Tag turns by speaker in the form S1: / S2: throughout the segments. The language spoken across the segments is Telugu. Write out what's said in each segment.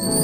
S1: Thank you.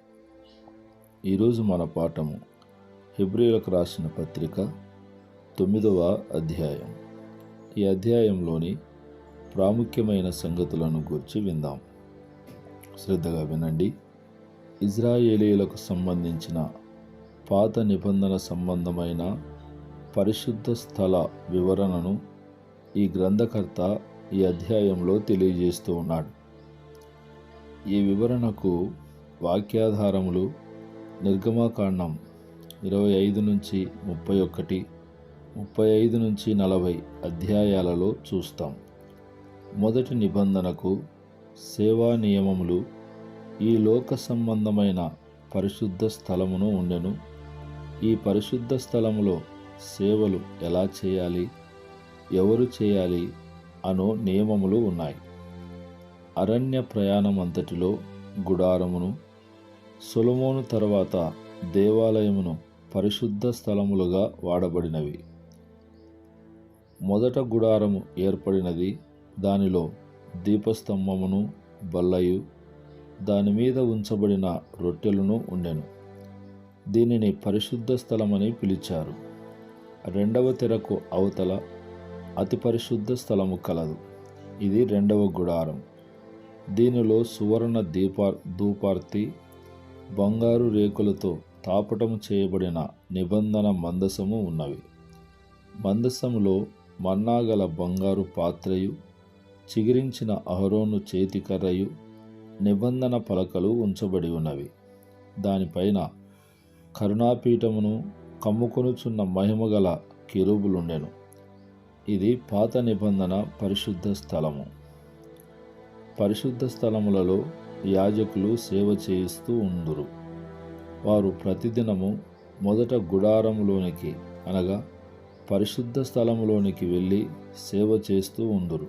S1: ఈరోజు మన పాఠము హెబ్రిలకు రాసిన పత్రిక తొమ్మిదవ అధ్యాయం. ఈ అధ్యాయంలోని ప్రాముఖ్యమైన సంగతులను గురించి విందాం. శ్రద్ధగా వినండి. ఇజ్రాయేలీలకు సంబంధించిన పాత నిబంధన సంబంధమైన పరిశుద్ధ స్థల వివరణను ఈ గ్రంథకర్త ఈ అధ్యాయంలో తెలియజేస్తూ ఉన్నాడు. ఈ వివరణకు వాక్యాధారములు నిర్గమాకాండం ఇరవై ఐదు నుంచి ముప్పై ఒకటి ముప్పై ఐదు నుంచి నలభై అధ్యాయాలలో చూస్తాం. మొదటి నిబంధనకు సేవా నియమములు ఈ లోక సంబంధమైన పరిశుద్ధ స్థలమును ఉండెను. ఈ పరిశుద్ధ స్థలములో సేవలు ఎలా చేయాలి? ఎవరు చేయాలి? అను నియమములు ఉన్నాయి. అరణ్య ప్రయాణం అంతటిలో గుడారమును సొలమోను తర్వాత దేవాలయమును పరిశుద్ధ స్థలములుగా వాడబడినవి. మొదట గుడారము ఏర్పడినది దానిలో దీపస్తంభమును బల్లయు దాని మీద ఉంచబడిన రొట్టెలను ఉండెను. దీనిని పరిశుద్ధ స్థలమని పిలిచారు. రెండవ తెరకు అవతల అతి పరిశుద్ధ స్థలము కలదు. ఇది రెండవ గుడారం. దీనిలో సువర్ణ దీపా ధూపార్తి బంగారు రేకులతో తాపటం చేయబడిన నిబంధన మందసము ఉన్నవి. మందసములో మన్నాగల బంగారు పాత్రయు చిగిరించిన అహరోను చేతికర్రయు నిబంధన పలకలు ఉంచబడి ఉన్నవి. దానిపైన కరుణాపీఠమును కమ్ముకొనుచున్న మహిమగల కిరుబులుండెను. ఇది పాత నిబంధన పరిశుద్ధ స్థలము. పరిశుద్ధ స్థలములలో యాజకులు సేవ చేయిస్తూ ఉండురు. వారు ప్రతిదినము మొదట గుడారంలోనికి అనగా పరిశుద్ధ స్థలంలోనికి వెళ్ళి సేవ చేస్తూ ఉండురు.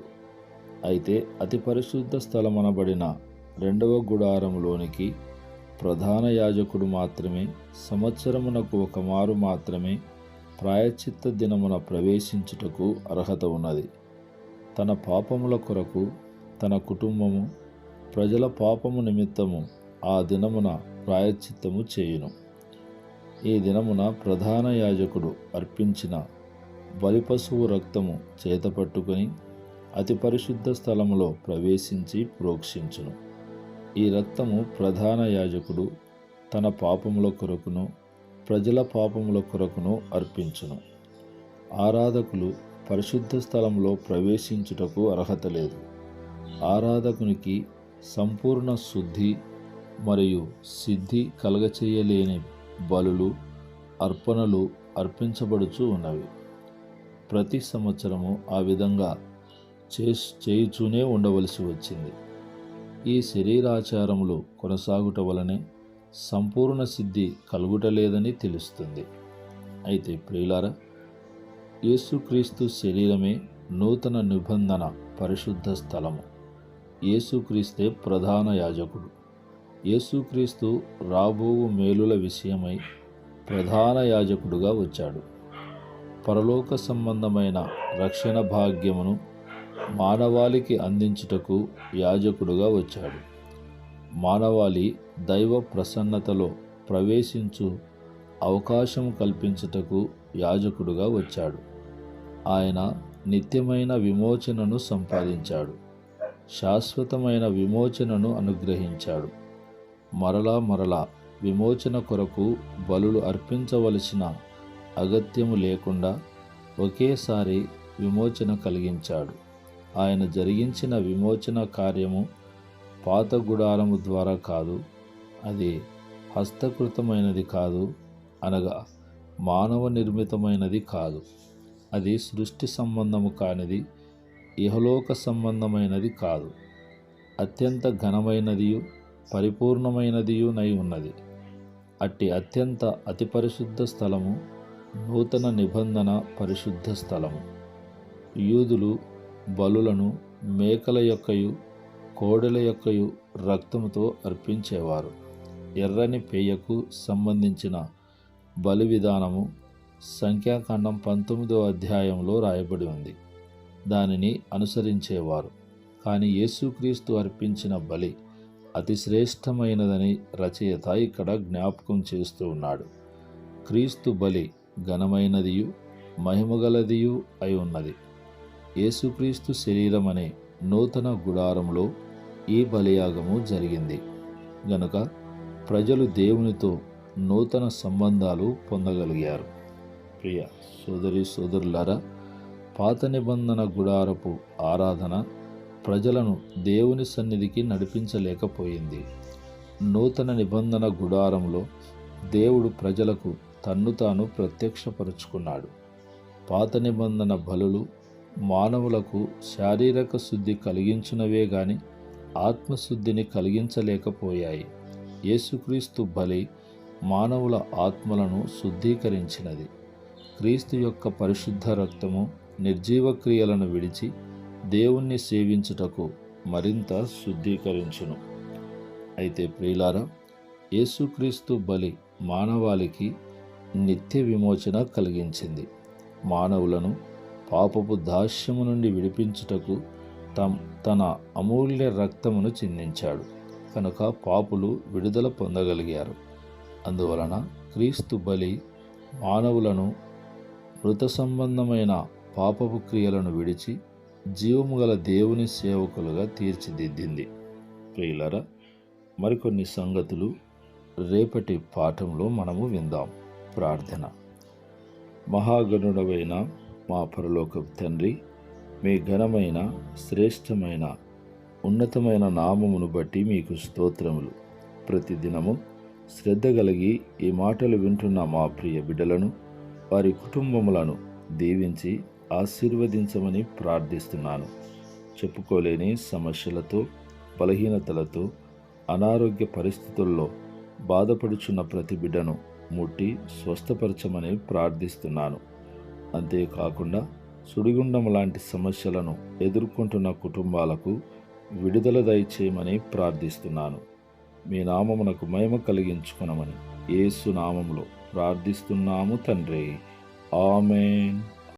S1: అయితే అతి పరిశుద్ధ స్థలమనబడిన రెండవ గుడారంలోనికి ప్రధాన యాజకుడు మాత్రమే సంవత్సరమునకు ఒక మారు మాత్రమే ప్రాయశ్చిత్త దినమున ప్రవేశించుటకు అర్హత ఉన్నది. తన పాపముల కొరకు తన కుటుంబము ప్రజల పాపము నిమిత్తము ఆ దినమున ప్రాయశ్చిత్తము చేయును. ఈ దినమున ప్రధాన యాజకుడు అర్పించిన బలిపశువు రక్తము చేతపట్టుకొని అతి పరిశుద్ధ స్థలములో ప్రవేశించి ప్రోక్షించును. ఈ రక్తము ప్రధాన యాజకుడు తన పాపముల కొరకును ప్రజల పాపముల కొరకును అర్పించును. ఆరాధకులు పరిశుద్ధ స్థలంలో ప్రవేశించుటకు అర్హత లేదు. ఆరాధకునికి సంపూర్ణ శుద్ధి మరియు సిద్ధి కలగచేయలేని బలులు అర్పణలు అర్పించబడుచు ఉన్నవి. ప్రతి సంవత్సరము ఆ విధంగా చే చేయుచూనే ఉండవలసి వచ్చింది. ఈ శరీరాచారములు కొనసాగుట వలనే సంపూర్ణ సిద్ధి కలుగుటలేదని తెలుస్తుంది. అయితే ప్రియులారా యేసుక్రీస్తు శరీరమే నూతన నిబంధన పరిశుద్ధ స్థలము. యేసుక్రీస్తే ప్రధాన యాజకుడు. యేసుక్రీస్తు రాబోవు మేలుల విషయమై ప్రధాన యాజకుడుగా వచ్చాడు. పరలోక సంబంధమైన రక్షణ భాగ్యమును మానవాళికి అందించుటకు యాజకుడుగా వచ్చాడు. మానవాళి దైవ ప్రసన్నతలో ప్రవేశించు అవకాశం కల్పించుటకు యాజకుడుగా వచ్చాడు. ఆయన నిత్యమైన విమోచనను సంపాదించాడు. శాశ్వతమైన విమోచనను అనుగ్రహించాడు. మరలా మరలా విమోచన కొరకు బలులు అర్పించవలసిన అగత్యము లేకుండా ఒకేసారి విమోచన కలిగించాడు. ఆయన జరిగించిన విమోచన కార్యము పాత గుడారము ద్వారా కాదు అది హస్తకృతమైనది కాదు అనగా మానవ నిర్మితమైనది కాదు. అది సృష్టి సంబంధము కానిది ఇహలోక సంబంధమైనది కాదు. అత్యంత ఘనమైనదియు పరిపూర్ణమైనదియునై ఉన్నది. అట్టి అత్యంత అతి పరిశుద్ధ స్థలము నూతన నిబంధన పరిశుద్ధ స్థలము. యూదులు బలులను మేకల యొక్కయు కోడెల యొక్కయు రక్తముతో అర్పించేవారు. ఎర్రని పేయకు సంబంధించిన బలి విధానము సంఖ్యాకాండం పంతొమ్మిదో అధ్యాయంలో రాయబడి ఉంది. దానిని అనుసరించేవారు. కానీ యేసుక్రీస్తు అర్పించిన బలి అతి శ్రేష్టమైనదని రచయిత ఇక్కడ జ్ఞాపకం చేస్తూ ఉన్నాడు. క్రీస్తు బలి ఘనమైనదియు మహిమగలదియు అయి ఉన్నది. యేసుక్రీస్తు శరీరం అనే నూతన గుడారంలో ఈ బలియాగము జరిగింది. గనుక ప్రజలు దేవునితో నూతన సంబంధాలు పొందగలిగారు. ప్రియ సోదరి సోదరులారా పాత నిబంధన గుడారపు ఆరాధన ప్రజలను దేవుని సన్నిధికి నడిపించలేకపోయింది. నూతన నిబంధన గుడారంలో దేవుడు ప్రజలకు తన్ను తాను ప్రత్యక్షపరుచుకున్నాడు. పాత నిబంధన బలులు మానవులకు శారీరక శుద్ధి కలిగించినవే గాని ఆత్మశుద్ధిని కలిగించలేకపోయాయి. యేసుక్రీస్తు బలి మానవుల ఆత్మలను శుద్ధీకరించినది. క్రీస్తు యొక్క పరిశుద్ధ రక్తము నిర్జీవ క్రియలను విడిచి దేవుణ్ణి సేవించుటకు మరింత శుద్ధీకరించును. అయితే ప్రియులారా యేసుక్రీస్తు బలి మానవాళికి నిత్య విమోచన కలిగించింది. మానవులను పాపపు దాస్యము నుండి విడిపించుటకు తమ్ తన అమూల్య రక్తమును చిందించాడు. కనుక పాపులు విడుదల పొందగలిగారు. అందువలన క్రీస్తు బలి మానవులను మృత సంబంధమైన పాపపు క్రియలను విడిచి జీవము గల దేవుని సేవకులుగా తీర్చిదిద్దింది. ప్రియులరా మరికొన్ని సంగతులు రేపటి పాఠంలో మనము విందాం. ప్రార్థన. మహాగణుడవైన మా పరలోక తండ్రి మీ ఘనమైన శ్రేష్టమైన ఉన్నతమైన నామమును బట్టి మీకు స్తోత్రములు. ప్రతిదినము శ్రద్ధ కలిగి ఈ మాటలు వింటున్న మా ప్రియ బిడ్డలను వారి కుటుంబములను దీవించి ఆశీర్వదించమని ప్రార్థిస్తున్నాను. చెప్పుకోలేని సమస్యలతో బలహీనతలతో అనారోగ్య పరిస్థితుల్లో బాధపడుచున్న ప్రతి బిడ్డను ముట్టి స్వస్థపరచమని ప్రార్థిస్తున్నాను. అంతేకాకుండా సుడిగుండం లాంటి సమస్యలను ఎదుర్కొంటున్న కుటుంబాలకు విడుదల దయచేయమని ప్రార్థిస్తున్నాను. మీ నామమునకు మహిమ కలిగించుకునమని ఏసు నామంలో ప్రార్థిస్తున్నాము తండ్రి. ఆమెన్.